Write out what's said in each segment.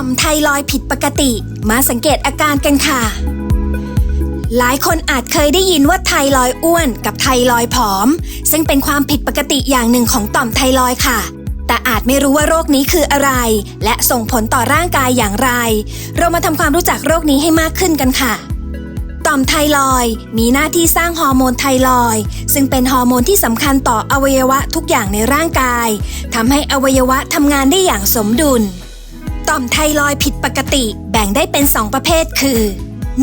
ต่อมไทรอยผิดปกติ มาสังเกตอาการกันค่ะ หลายคนอาจเคยได้ยินว่าไทรอยอ้วนกับไทรอยผอม ซึ่งเป็นความผิดปกติอย่างหนึ่งของต่อมไทรอยค่ะ แต่อาจไม่รู้ว่าโรคนี้คืออะไร และส่งผลต่อร่างกายอย่างไร เรามาทำความรู้จักโรคนี้ให้มากขึ้นกันค่ะต่อมไทรอยมีหน้าที่สร้างฮอร์โมนไทรอย ซึ่งเป็นฮอร์โมนที่สำคัญต่ออวัยวะทุกอย่างในร่างกายทำให้อวัยวะทำงานได้อย่างสมดุล ต่อมไทรอยผิดปกติแบ่งได้เป็น 2 ประเภทคือ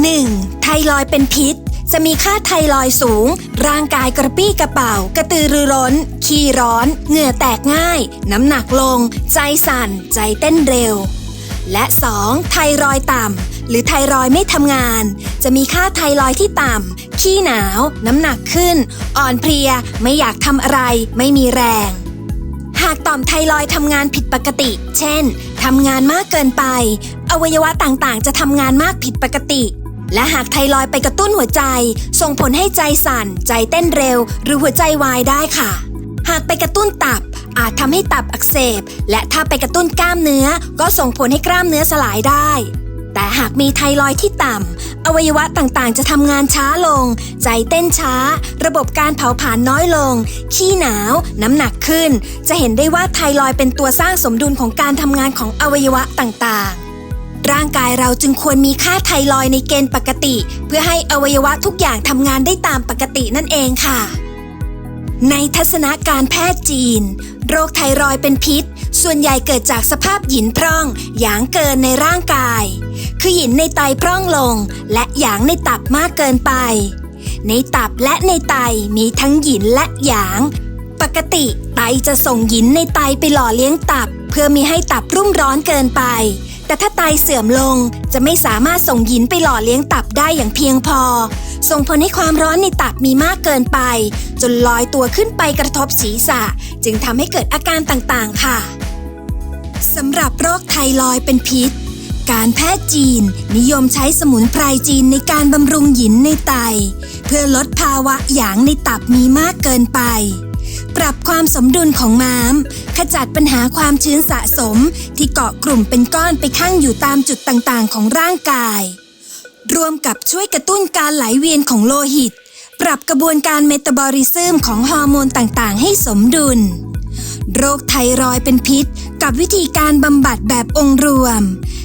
1. ไทรอยเป็นพิษ จะมีค่าไทรอยสูง ร่างกายกระปี้กระเป๋า กระตือรือร้น ขี้ร้อน เหงื่อแตกง่าย น้ำหนักลง ใจสั่น ใจเต้นเร็ว และ 2. ไทรอยต่ำ หรือไทรอยไม่ทำงาน จะมีค่าไทรอยที่ต่ำ ขี้หนาว น้ำหนักขึ้น อ่อนเพลีย ไม่อยากทำอะไร ไม่มีแรง อมไทรอยทำงานผิดปกติ เช่น ทำงานมากเกินไป อวัยวะต่างๆ จะทำงานมากผิดปกติ และหากไทรอยไปกระตุ้นหัวใจ ส่งผลให้ใจสั่น ใจเต้นเร็ว หรือหัวใจวายได้ค่ะ หากไปกระตุ้นตับ อาจทำให้ตับอักเสบ และถ้าไปกระตุ้นกล้ามเนื้อ ก็ส่งผลให้กล้ามเนื้อสลายได้ แต่หากมีไทรอยที่ต่ำอวัยวะต่างๆ จะทำงานช้าลง ใจเต้นช้า ระบบการเผาผลาญน้อยลง ขี้หนาว น้ำหนักขึ้น จะเห็นได้ว่าไทรอยเป็นตัวสร้างสมดุลของการทำงานของอวัยวะต่างๆร่างกายเราจึงควรมีค่าไทรอยในเกณฑ์ปกติ เพื่อให้อวัยวะทุกอย่างทำงานได้ตามปกตินั่นเองค่ะ ในทัศนะการแพทย์จีน โรคไทรอยเป็นพิษ ส่วนใหญ่เกิดจากสภาพหยินพร่อง หยางเกินในร่างกาย คือหยินในไตพร่องลง และหยางในตับมากเกินไป ในตับและในไตมีทั้งหยินและหยาง ปกติไตจะส่งหยินในไตไปหล่อเลี้ยงตับ เพื่อมีให้ตับรุ่มร้อนเกินไป แต่ถ้าไตเสื่อมลงจะไม่สามารถส่งหยินไปหล่อเลี้ยงตับได้อย่างเพียงพอ ส่งผลให้ความร้อนในตับมีมากเกินไป จนลอยตัวขึ้นไปกระทบศีรษะ จึงทำให้เกิดอาการต่างๆ ค่ะสำหรับโรคไทรอยเป็นพิษ การแพทย์จีนนิยมใช้สมุนไพรจีนในการบำรุงหยินในไต เพื่อลดภาวะหยางในตับมีมากเกินไป ปรับความสมดุลของม้าม ขจัดปัญหาความชื้นสะสมที่เกาะกลุ่มเป็นก้อนไปข้างอยู่ตามจุดต่างๆ ของร่างกาย รวมกับช่วยกระตุ้นการไหลเวียนของโลหิต ปรับกระบวนการเมตาบอลิซึมของฮอร์โมนต่างๆ ให้สมดุล โรคไทรอยด์เป็นพิษ กับวิธีการบำบัดแบบองค์รวม